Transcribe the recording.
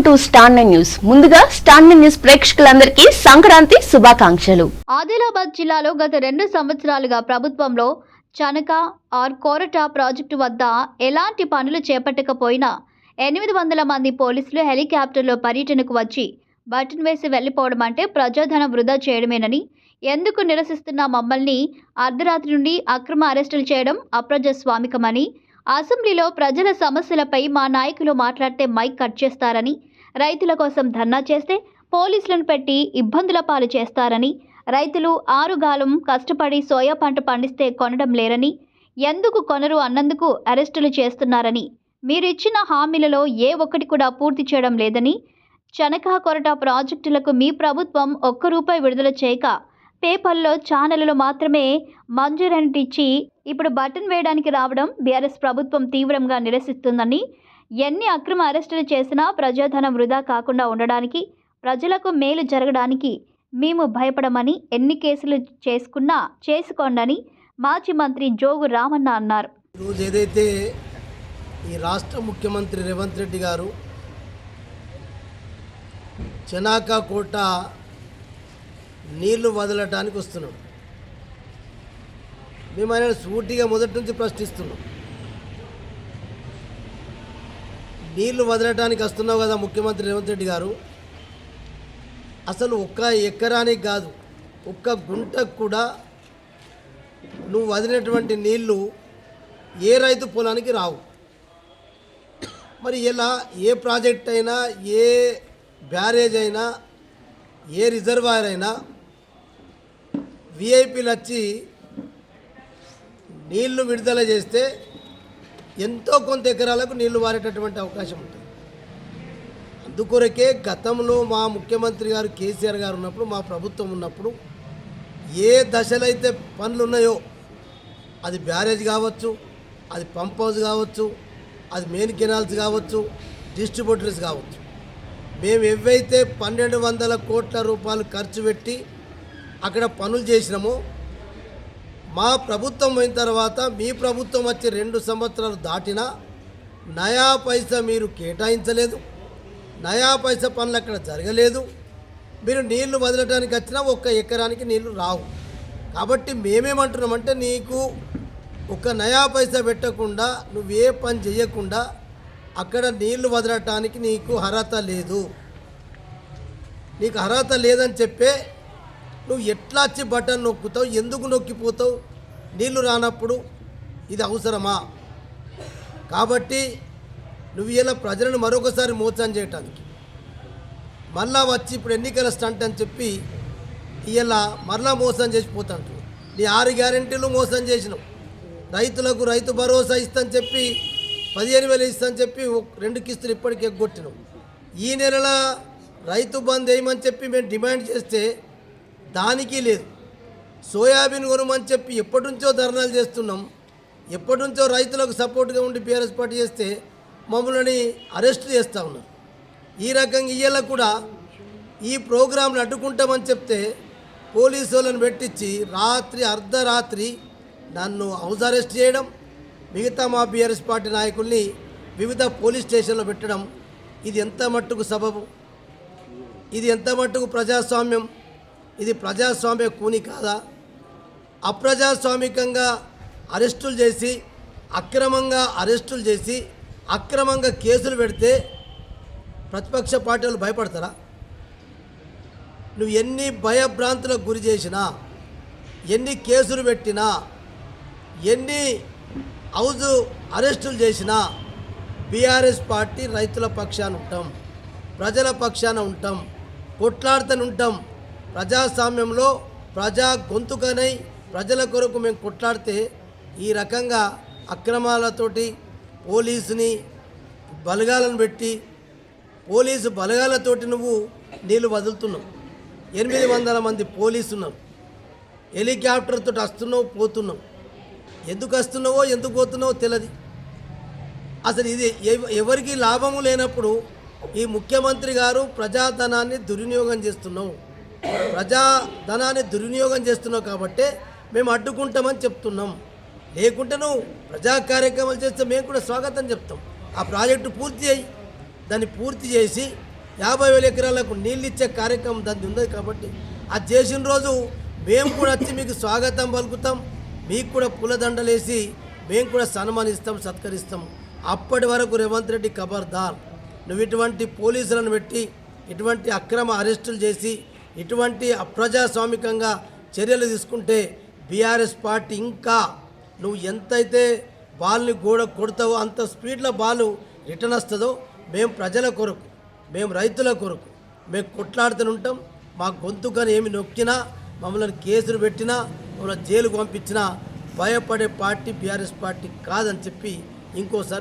Welcome to stand news. ముందుగా stand news ప్రేక్షకులందరికీ సంక్రాంతి శుభాకాంక్షలు. ఆదిలాబాద్ జిల్లాలో గత రెండు సంవత్సరాలుగా ప్రభుత్వంలో చనక ఆర్ కోరట ప్రాజెక్టు వద్ద ఎలాంటి పనులు చేపట్టకపోయినా ఎనిమిది వందల మంది పోలీసులు హెలికాప్టర్లో పర్యటనకు వచ్చి బటన్ వేసి వెళ్ళిపోవడం అంటే ప్రజాధనం వృధా చేయడమేనని ఎందుకు నిరసిస్తున్న మమ్మల్ని అర్ధరాత్రి నుండి అక్రమ అరెస్టులు చేయడం అప్రజాస్వామికమని అసెంబ్లీలో ప్రజల సమస్యలపై మా నాయకులు మాట్లాడితే మైక్ కట్ చేస్తారని రైతుల కోసం ధర్నా చేస్తే పోలీసులను పెట్టి ఇబ్బందుల పాలు చేస్తారని రైతులు ఆరుగాలం కష్టపడి సోయా పంట పండిస్తే కొనడం లేరని ఎందుకు కొనరు అన్నందుకు అరెస్టులు చేస్తున్నారని మీరు ఇచ్చిన హామీలలో ఏ ఒక్కటి కూడా పూర్తి చేయడం లేదని చనకా కొరట ప్రాజెక్టులకు మీ ప్రభుత్వం ఒక్క రూపాయి విడుదల చేయక పేపర్లో ఛానళ్ళలో మాత్రమే మంజూరంటిచ్చి ఇప్పుడు బటన్ వేయడానికి రావడం బీఆర్ఎస్ ప్రభుత్వం తీవ్రంగా నిరసిస్తుందని ఎన్ని అక్రమ అరెస్టులు చేసినా ప్రజాధనం వృధా కాకుండా ఉండడానికి ప్రజలకు మేలు జరగడానికి మేము భయపడమని ఎన్ని కేసులు చేసుకున్నా చేసుకోండని మాజీ మంత్రి జోగు రామన్న అన్నారు. ఈరోజు ఏదైతే ఈ రాష్ట్ర ముఖ్యమంత్రి రేవంత్ రెడ్డి గారు చెనాకా కోట నీళ్ళు వదలటానికి వస్తున్నాడు. మేము ఆయన సూటిగా మొదటి నుంచి ప్రశ్నిస్తున్నాం. నీళ్ళు వదలటానికి వస్తున్నావు కదా ముఖ్యమంత్రి రేవంత్ రెడ్డి గారు. అసలు ఒక్క ఎకరానికి కాదు ఒక్క గుంటకు కూడా నువ్వు వదిలినటువంటి నీళ్ళు ఏ రైతు పొలానికి రావు. మరి ఇలా ఏ ప్రాజెక్ట్ అయినా ఏ బ్యారేజ్ అయినా ఏ రిజర్వాయర్ అయినా విఐపీలు వచ్చి నీళ్ళు విడుదల చేస్తే ఎంతో కొంత ఎకరాలకు నీళ్ళు వారేటటువంటి అవకాశం ఉంటుంది. అందుకొరకే గతంలో మా ముఖ్యమంత్రి గారు కేసీఆర్ గారు ఉన్నప్పుడు మా ప్రభుత్వం ఉన్నప్పుడు ఏ దశలో అయితే పనులు ఉన్నాయో అది బ్యారేజ్ కావచ్చు అది పంప్ హౌస్ కావచ్చు అది మెయిన్ కెనాల్స్ కావచ్చు డిస్ట్రిబ్యూటర్స్ కావచ్చు. మేము ఏవైతే పన్నెండు వందల కోట్ల రూపాయలు ఖర్చు పెట్టి అక్కడ పనులు చేసినామో మా ప్రభుత్వం అయిన తర్వాత మీ ప్రభుత్వం వచ్చి రెండు సంవత్సరాలు దాటినా నయా పైసా మీరు కేటాయించలేదు. నయా పైసా పనులు అక్కడ జరగలేదు. మీరు నీళ్ళు వదలడానికి వచ్చినా ఒక్క ఎకరానికి నీళ్ళు రావు. కాబట్టి మేమేమంటున్నామంటే నీకు ఒక నయా పైసా పెట్టకుండా నువ్వే పని చేయకుండా అక్కడ నీళ్ళు వదలటానికి నీకు అర్హత లేదు. నీకు అర్హత లేదని చెప్పే నువ్వు ఎట్లా వచ్చి బటన్ నొక్కుతావు? ఎందుకు నొక్కిపోతావు? నీళ్ళు రానప్పుడు ఇది అవసరమా? కాబట్టి నువ్వు ఇలా ప్రజలను మరొకసారి మోసం చేయటానికి. మళ్ళా వచ్చి ఇప్పుడు ఎన్నికల స్టంట్ అని చెప్పి ఇలా మరలా మోసం చేసిపోతాడు నీ ఆరు గ్యారెంటీలు మోసం చేసినావు. రైతులకు రైతు భరోసా ఇస్తని చెప్పి పదిహేను వేలు ఇస్తని చెప్పి రెండు కిస్తులు ఇప్పటికి ఎగ్గొట్టినావు ఈ నెలల రైతు బంద్ వేయమని చెప్పి మేము డిమాండ్ చేస్తే దానికి లేదు. సోయాబీన్ కొనమని చెప్పి ఎప్పటి నుంచో ధర్నాలు చేస్తున్నాం. ఎప్పటి నుంచో రైతులకు సపోర్ట్గా ఉండి బీఆర్ఎస్ పార్టీ చేస్తే మమ్మల్ని అరెస్ట్ చేస్తూ ఉన్నారు. ఈ రకంగా ఇయ్యాల కూడా ఈ ప్రోగ్రాంను అడ్డుకుంటామని చెప్తే పోలీసు వాళ్ళని పెట్టించి రాత్రి అర్ధరాత్రి నన్ను హౌస్ అరెస్ట్ చేయడం మిగతా మా బీఆర్ఎస్ పార్టీ నాయకుల్ని వివిధ పోలీస్ స్టేషన్లో పెట్టడం ఇది ఎంత మట్టుకు సబబు? ఇది ఎంత మట్టుకు ప్రజాస్వామ్యం? ఇది ప్రజాస్వామ్య కూని కాదా? అప్రజాస్వామికంగా అరెస్టులు చేసి అక్రమంగా అరెస్టులు చేసి అక్రమంగా కేసులు పెడితే ప్రతిపక్ష పార్టీలు భయపడతారా? నువ్వు ఎన్ని భయభ్రాంతులకు గురి చేసినా ఎన్ని కేసులు పెట్టినా ఎన్ని హౌజు అరెస్టులు చేసినా బీఆర్ఎస్ పార్టీ రైతుల పక్షాన ఉంటాం ప్రజల పక్షాన ఉంటాం కొట్లాడుతూనే ఉంటాం. ప్రజాస్వామ్యంలో ప్రజా గొంతుకనై ప్రజల కొరకు మేము కొట్లాడితే ఈ రకంగా అక్రమాలతోటి పోలీసుని బలగాలను పెట్టి పోలీసు బలగాలతోటి నువ్వు నీళ్ళు వదులుతున్నావు. ఎనిమిది వందల మంది పోలీసు ఉన్నారు హెలికాప్టర్తో వస్తున్నావు పోతున్నావు. ఎందుకు వస్తున్నావో ఎందుకు పోతున్నావో తెలియదు అసలు ఇది ఎవ- ఎవరికి లాభము లేనప్పుడు ఈ ముఖ్యమంత్రి గారు ప్రజాధనాన్ని దుర్వినియోగం చేస్తున్నావు. ప్రజాధనాన్ని దుర్వినియోగం చేస్తున్నావు కాబట్టే మేము అడ్డుకుంటామని చెప్తున్నాం. లేకుంటే నువ్వు ప్రజా కార్యక్రమాలు చేస్తే మేము కూడా స్వాగతం చెప్తాం. ఆ ప్రాజెక్టు పూర్తి చేయి. దాన్ని పూర్తి చేసి యాభై వేల ఎకరాలకు నీళ్ళు ఇచ్చే కార్యక్రమం దాన్ని ఉంది కాబట్టి అది చేసిన రోజు మేము కూడా వచ్చి మీకు స్వాగతం పలుకుతాం. మీకు కూడా పూలదండలేసి మేము కూడా సన్మానిస్తాం సత్కరిస్తాం. అప్పటి వరకు రేవంత్ రెడ్డి ఖబర్దార్ నువ్వు ఇటువంటి పోలీసులను పెట్టి ఇటువంటి అక్రమ అరెస్టులు చేసి ఇటువంటి అప్రజాస్వామికంగా చర్యలు తీసుకుంటే బీఆర్ఎస్ పార్టీ ఇంకా నువ్వు ఎంతైతే బాల్ని గోడ కొడతావో అంత స్పీడ్లో బాల్ రిటర్న్ వస్తుందో మేము ప్రజల కొరకు మేము రైతుల కొరకు మేము కొట్లాడుతూనే ఉంటాం. మా గొంతుకని ఏమి నొక్కినా మమ్మల్ని కేసులు పెట్టినా మమ్మల్ని జైలుకు పంపించినా భయపడే పార్టీ బీఆర్ఎస్ పార్టీ కాదని చెప్పి ఇంకోసారి